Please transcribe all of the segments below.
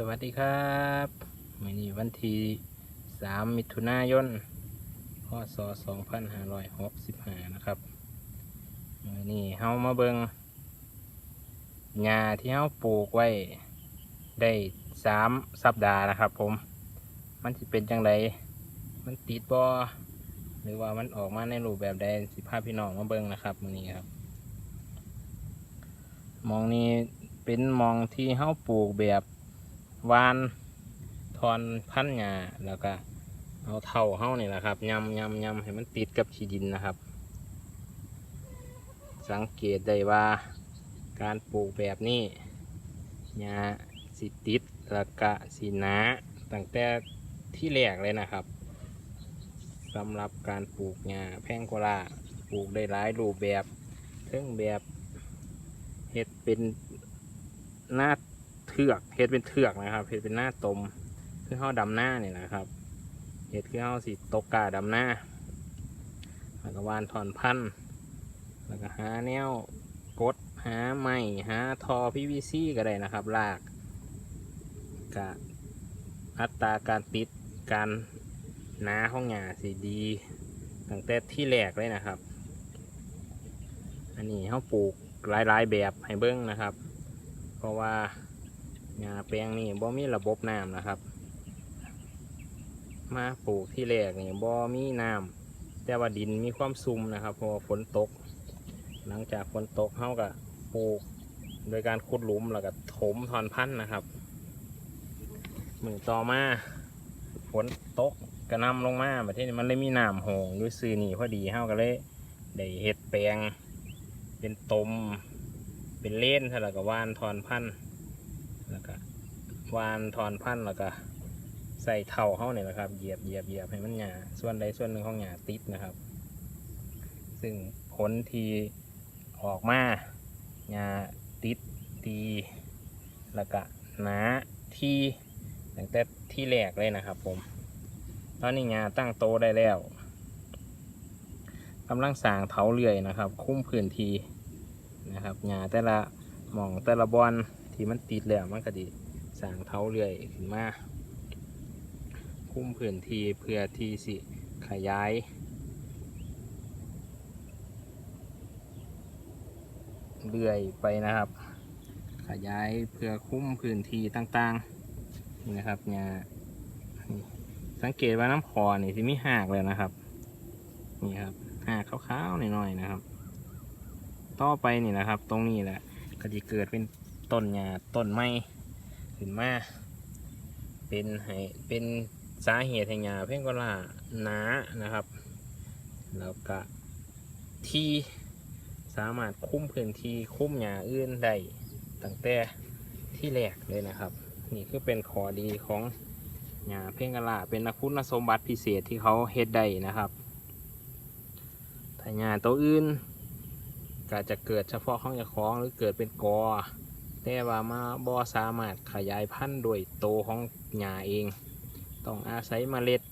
สวัสดีครับวันนี้วันที่สามมิถุนายน พศสองพันห้าร้อยหกสิบห้านะครับวันนี้เฮามาเบิงหญ้าที่เฮาปลูกไว้ ได้สามสัปดาห์นะครับผม มันจะเป็นจังไดมันติดบ่หรือว่ามันออกมาในรูปแบบใดสิพาพี่น้องมาเบิงนะครับวันนี้ครับ มองนี้เป็นมองที่เฮาปลูกแบบ วานทอนพันหญ้าแล้วก็เอาเท่าเฮานี่แหละครับยำยำยำให้มันติดกับขี้ดินนะครับ สังเกตได้ว่าการปลูกแบบนี้หญ้าสิติดแล้วก็สีหนาตั้งแต่ที่แรกเลยนะครับสำหรับการปลูกหญ้าแพงโกลาปลูกได้หลายรูปแบบทั้งแบบเห็ดเป็นหน้า เถือกเห็ดเป็นเถือกนะครับเห็ดเป็นหน้าตมคือข้าดำหน้าเนี่ยนะครับเห็ดคือข้าสีตกกาดำหน้าแล้วก็วานถอนพันธ์แล้วก็หาแนวกดหาไม้หาทอพีวีซีก็ได้นะครับลากกะอัตราการติดการหนาห้องหยาสีดีตั้งแต่ที่แรกเลยนะครับ อันนี้เขาปลูกหลายๆแบบให้เบิ้งนะครับ เพราะว่า หญ้าแปลงนี่บ่มีระบบน้ำนะครับ มาปลูกที่แรกนี่บ่มีน้ำแต่ว่าดินมีความซุ่มนะครับเพราะฝนตก หลังจากฝนตกเขาก็ปลูก โดยการขุดหลุมแล้วก็ถมทอนพันธุ์นะครับมือต่อมาฝนตกกระนำลงมาแบบที่มันเลยมีน้ำโหงด้วยซื้อนี่พอดีเขาก็เลยได้เห็ดแปลง เป็นตม เป็นเล่นแล้วก็วานทอนพันธุ์ วานทอนพันธุ์แล้วก็ใส่เท่าเข้าเนี่ยนะครับเหยียบเหยียบเหยียบให้มันหยาส่วนใดส่วนหนึ่งของหยาติดนะครับ ซึ่งผลที่ออกมาหยาติดดีแล้วก็หนาที่ตั้งแต่ที่แรกเลยนะครับ ผม ตอนนี้หยาตั้งโตได้แล้วกำลังสร้างเถาเลื่อยนะครับ คุ้มพื้นทีนะครับหญ้าแต่ละหม่องแต่ละบอนที่มันติดแล้วมันก็ดี สร้างเท้าเรื่อยขึ้นมาคุ้มพื้นที่เพื่อที่สิขยายเรื่อยไปนะครับ ขยายเพื่อคุ้มพื้นที่ต่างๆนี่นะครับหญ้านี่ยสังเกตว่าน้ำคอนี่ที่มีหากเลยนะครับนี่ครับหากขาวๆหน่อยๆนะครับ ต่อไปนี่นะครับ ตรงนี้แหละก็จะเกิดเป็นต้นหญ้าต้นไม้ ขึ้นมาเป็นให้เป็นสาเหตุให้หญ้าเพ่งกลาหนานะครับ แล้วก็ที่สามารถคุ้มพื้นที่คุ้มหญ้าอื่นได้ตั้งแต่ที่แรกเลยนะครับ นี่คือเป็นข้อดีของหญ้าเพ่งกลาเป็นคุณสมบัติพิเศษที่เขาเฮ็ดได้นะครับถ้าหญ้าตัวอื่นก็จะเกิดเฉพาะข้องยาคล้องหรือเกิดเป็นกอ แต่ว่ามาบอสามารถขยายพันธุ์โดยโตของหญ้าเอง ต้องอาศัยเมล็ด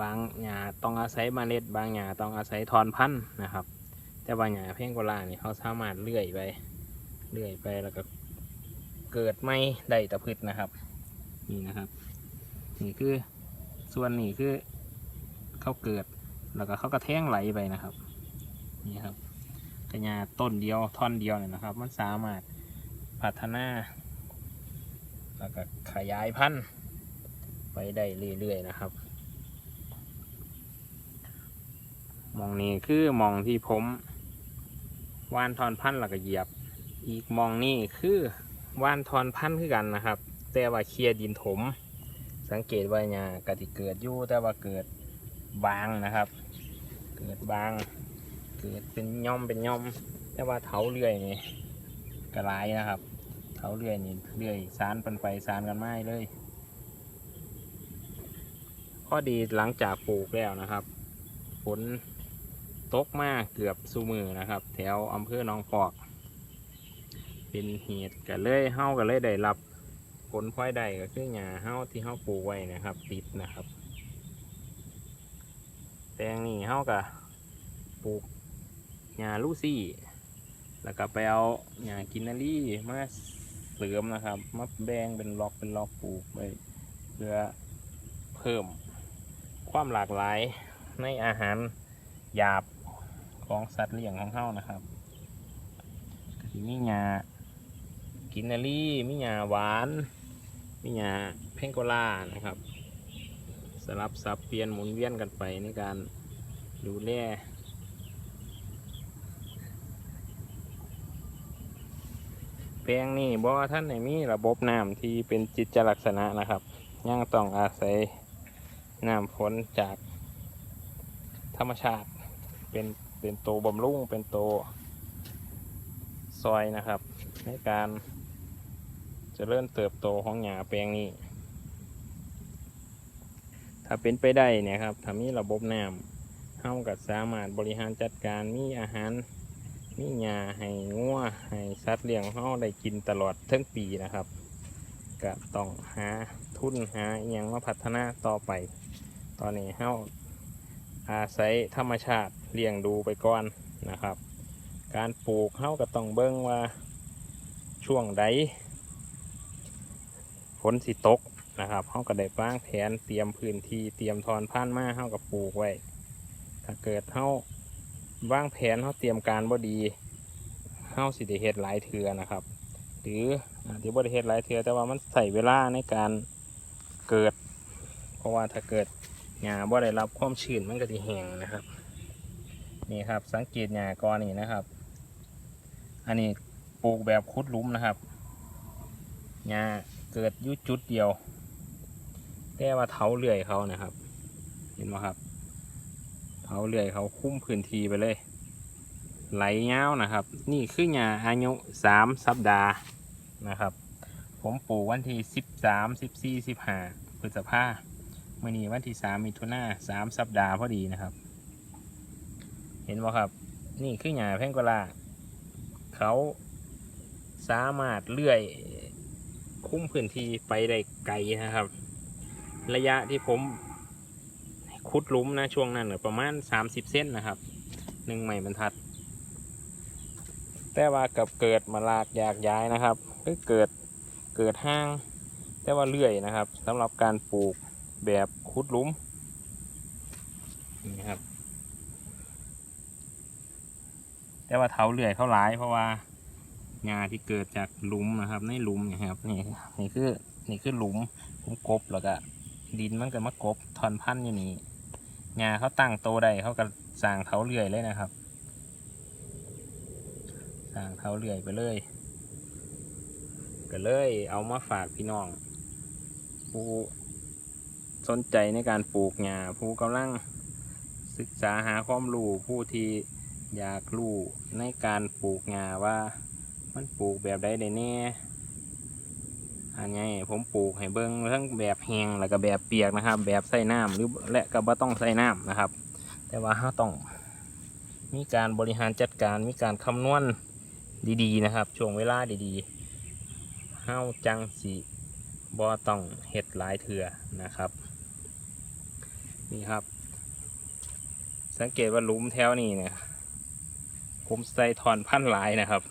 บางหญ้าต้องอาศัยเมล็ด บางหญ้าต้องอาศัยทอนพันธุ์นะครับ แต่ว่าหญ้าเพ่งโกลานี่เขาสามารถเลื่อยไปเลื่อยไปแล้วก็เกิดไม่ได้ตะพืชนะครับนี่นะครับนี่คือส่วนนี้คือเขาเกิดแล้วก็เขากระแทงไหลไปนะครับนี่ครับ กระยาต้นเดียวท่อนเดียวเนี่ยนะครับ มันสามารถพัฒนาแล้วก็ขยายพันธุ์ไปได้เรื่อยๆนะครับ มองนี้คือมองที่ผมว่านทอนพันธุ์แล้วก็เหยียบ อีกมองนี่คือว่านทอนพันธุ์คือกันนะครับ แต่ว่าเคลียดินถม สังเกตว่าเนี่ยกติเกิดอยู่แต่ว่าเกิดบางนะครับ เกิดบาง เกิดเป็นย่อมเป็นย่อม แต่ว่าเถาเลื่อยนี่กระไรนะครับเถาเลื่อยนี่เลื่อยสารปันไปสารกันไม้เลยข้อดีหลังจากปลูกแล้วนะครับฝนตกมากเกือบสูมือนะครับ แถวอำเภอหนองปอก เป็นเหตุกันเลยเฮ้ากันเลยได้รับผลพลอยได้ก็คือหญ้าเฮ้าที่เฮ้าปลูกไว้นะครับ ติดนะครับแปลงนี้เฮ้ากับปลูก หญ้าลูซี่ แล้วก็ไปเอาหญ้ากินนารีมาเสริมนะครับมาแบ่งเป็นล็อกเป็นล็อกปลูกไว้เพื่อเพิ่มความหลากหลายในอาหารหยาบของสัตว์เลี้ยงของเฮานะครับมีหญ้ากินนารีมีหญ้าหวานมีหญ้าเพงโกลานะครับสลับสับเปลี่ยนหมุนเวียนกันไปในการดูแล แปลงนี่บ่ท่านไหนมีระบบน้ำที่เป็นจิตลักษณะนะครับยังต้องอาศัยน้ำฝนจากธรรมชาติเป็นเป็นโตวบำรุงเป็นโตวซอยนะครับ ในการเจะเริ่มเติบโตของหญ้าแปลงนี้ ถ้าเป็นไปได้เนี่ยครับถ้ามีระบบน้ำเฮาก็สามารถบริหารจัดการมีอาหาร มีหญ้าให้งัวให้สัตว์เลี้ยงเราได้กินตลอดทั้งปีนะครับก็ต้องหาทุนหาอย่างมาพัฒนาต่อไป ตอนนี้เราอาศัยธรรมชาติเลี้ยงดูไปก่อนนะครับ การปลูกเราก็ต้องเบิ่งว่าช่วงใดฝนสิตกนะครับเราก็ได้วางแผนเตรียมพื้นที่เตรียมทอนพันธุ์มาเราก็ปลูกไว้ ถ้าเกิดเรา วางแผนเขาเตรียมการบ่ดีเขาสิได้เฮ็ดหลายเทือนะครับ หรืออาจจะบ่ได้เฮ็ดหลายเทือแต่ว่ามันใส่เวลาในการเกิด เพราะว่าถ้าเกิดหญ้าบ่ได้รับความชื้นมันก็สิแห้งนะครับ นี่ครับสังเกตหญ้ากอนี่นะครับ อันนี้ปลูกแบบคุดหลุมนะครับหญ้าเกิดยุจุดเดียว แต่ว่าเท้าเลื่อยเขานะครับ เห็นไหมครับ เขาเลื่อยเขาคุ้มพื้นที่ไปเลย ไหลเงาวนะครับ นี่คือหญ้าอายุสามสัปดาห์นะครับ ผมปลูกวันที่สิบสามสิบสี่สิบห้าพฤษภาเมื่อนี้วันที่สามมิถุนาสามสัปดาห์พอดีนะครับ เห็นไหมครับ นี่คือหญ้าแพงกลาเขาสามารถเลื่อยคุ้มพื้นที่ไปได้ไกลนะครับ ระยะที่ผม ขุดลุมนะช่วงนั้นน่ะประมาณ 30 เส้นนะครับหนึ่งใหม่บรรทัด แต่ว่ากับเกิดมาลากอยากย้ายนะครับก็เกิดเกิดห้าง แต่ว่าเลื่อยนะครับสำหรับการปลูกแบบขุดลุมนี่ครับ แต่ว่าเท้าเลื่อยเขาหลาย เพราะว่าหญ้าที่เกิดจากหลุมนะครับในหลุมนะครับนี่นี่คือนี่คือหลุมผมกบแล้วก็ดินมันก็มากบทอนพันอยู่นี่ หญ้าเขาตั้งโตได้เขาก็สร้างเท้าเลื่อยเลยนะครับสร้างเท้าเลื่อยไปเลยก็เลยเอามาฝากพี่น้อง ผู้สนใจในการปลูกหญ้าผู้กำลังศึกษาหาความรู้ผู้ที่อยากรู้ในการปลูกหญ้าว่ามันปลูกแบบใดได้แน่ อันนี้ผมปลูกให้เบิ้งทั้งแบบแห้งแล้วก็แบบเปียกนะครับ แบบใส่น้ำหรือและก็บ่ต้องใส่น้ำนะครับ แต่ว่าเราต้อง มีการบริหารจัดการมีการคำนวณดีๆ นะครับ ช่วงเวลาดีๆเฮาจังสิบ่ต้องเฮ็ดหลายเถื่อนะครับ นี่ครับ สังเกตว่าลุมแถวนี้เนี่ยผมใส่ถอนพันธุ์หลายนะครับ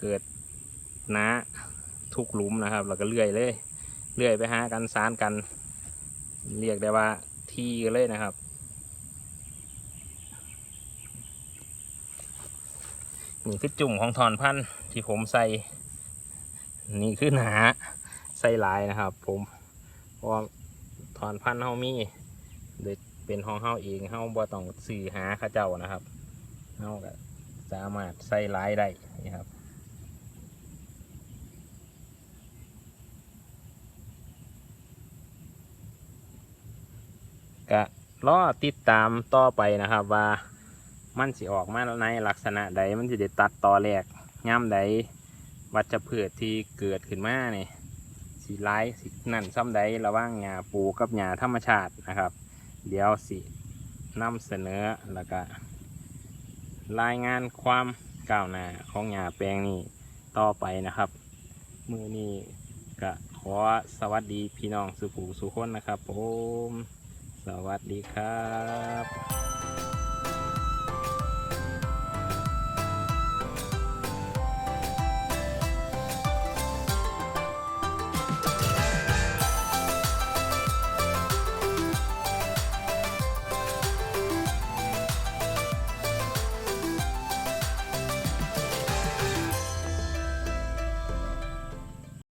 เกิด น้าทุกหลุมนะครับ แล้วก็เลื่อยเลยเลื่อยไปหากันสานกัน เรียกได้ว่าทีกันเลยนะครับ นี่คือจุ่มของถอนพันธุ์ที่ผมใส่ นี่คือหนาใส่ลายนะครับ ผมเพราะว่าถอนพันธุ์เฮามีโดยเป็นของเฮาเองเฮาบ่ต้องสื่อหาข้าเจ้านะครับเฮาก็สามารถใส่ลายได้นี่ครับ ก็ รอติดตามต่อไปนะครับว่ามันสิออกมาในลักษณะใดมันสิได้ตัดต่อแรกย่ำใดวัชพืชที่เกิดขึ้นมาเนี่ยสีไล่สีนั่นซ้ำใดระว่างหญ้าปูกกับหญ้าธรรมชาตินะครับ เดี๋ยวสินำเสนอแล้วก็รายงานความก้าวหน้าของหญ้าแปลงนี้ต่อไปนะครับ มือนี้ก็ขอสวัสดีพี่น้องสุภูสุคนนะครับผม สวัสดีครับ